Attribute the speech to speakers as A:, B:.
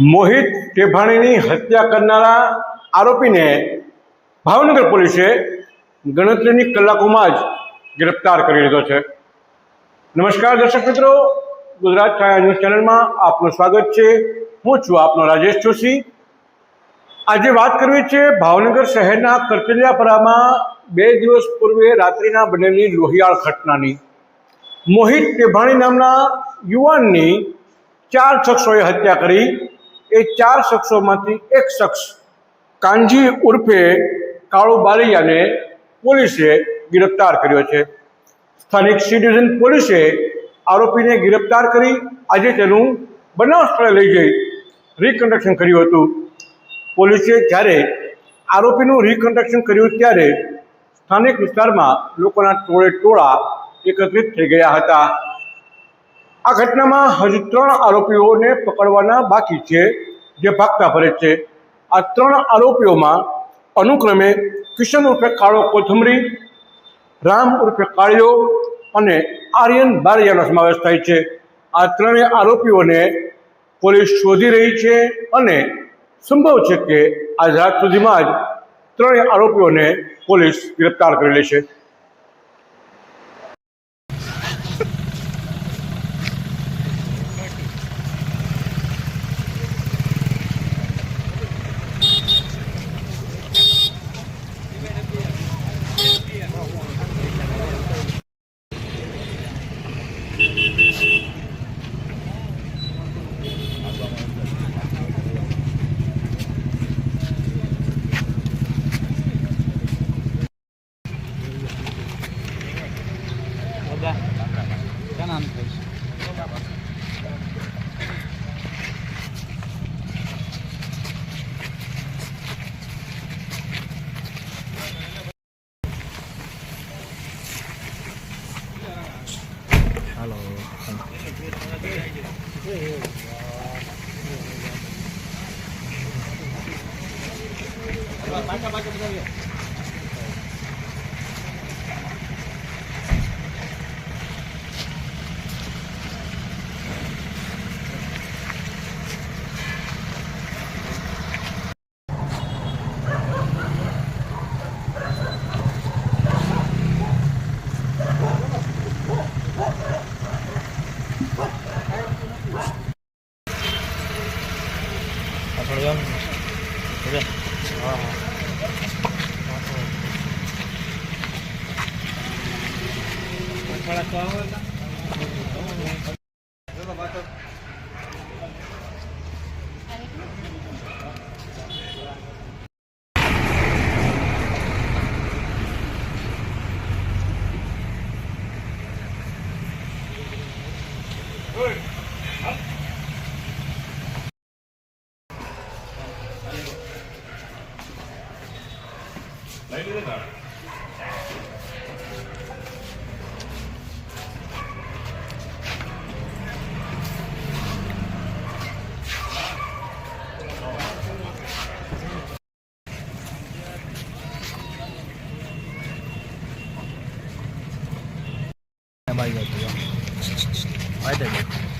A: મોહિત ટેભાણીની હત્યા કરનારા આરોપીને ભાવનગર પોલીસે ગણતરીની કલાકોમાં જ ગિરફ્તાર કરી લીધો છે. નમસ્કાર દર્શક મિત્રો, ગુજરાત છાયા ન્યૂઝ ચેનલમાં આપનું સ્વાગત છે. હું છું આપનો રાજેશ જોશી. આજે વાત કરવી છે ભાવનગર શહેરના કરતલિયાપરામાં બે દિવસ પૂર્વે રાત્રિના બનેલી લોહિયાળ ઘટનાની. મોહિત ટેભાણી નામના યુવાનની ચાર શખ્સોએ હત્યા કરી. એ ચાર શખ્સોમાંથી એક શખ્સ કાંજી ઉર્ફે કાળુ બારૈયાને પોલીસે ગિરફ્તાર કર્યો છે. સ્થાનિક સી પોલીસે આરોપીને ગિરફ્તાર કરી આજે તેનું બનાવ સ્થળે લઈ જઈ રિકન્સ્ટ્રક્શન કર્યું હતું. પોલીસે જ્યારે આરોપીનું રિકન્સ્ટ્રક્શન કર્યું ત્યારે સ્થાનિક વિસ્તારમાં લોકોના ટોળે ટોળા એકત્રિત થઈ ગયા હતા. આ ઘટનામાં હજુ ત્રણ આરોપીઓને પકડવાના બાકી છે, જે ભાગતા ફરે છે. આ ત્રણ આરોપીઓમાં અનુક્રમે કિશન ઉર્ફે કાળો કોથમરી, રામ ઉર્ફે કાળિયો અને આર્યન બારિયાનો સમાવેશ થાય છે. આ ત્રણેય આરોપીઓને પોલીસ શોધી રહી છે અને સંભવ છે કે આજ રાત સુધીમાં જ ત્રણેય આરોપીઓને પોલીસ ગિરફ્તાર કરી લેશે.
B: 맞아 맞아 맞아 પાછળ જાઓ ને. ઓકે. હા હા બાય I didn't.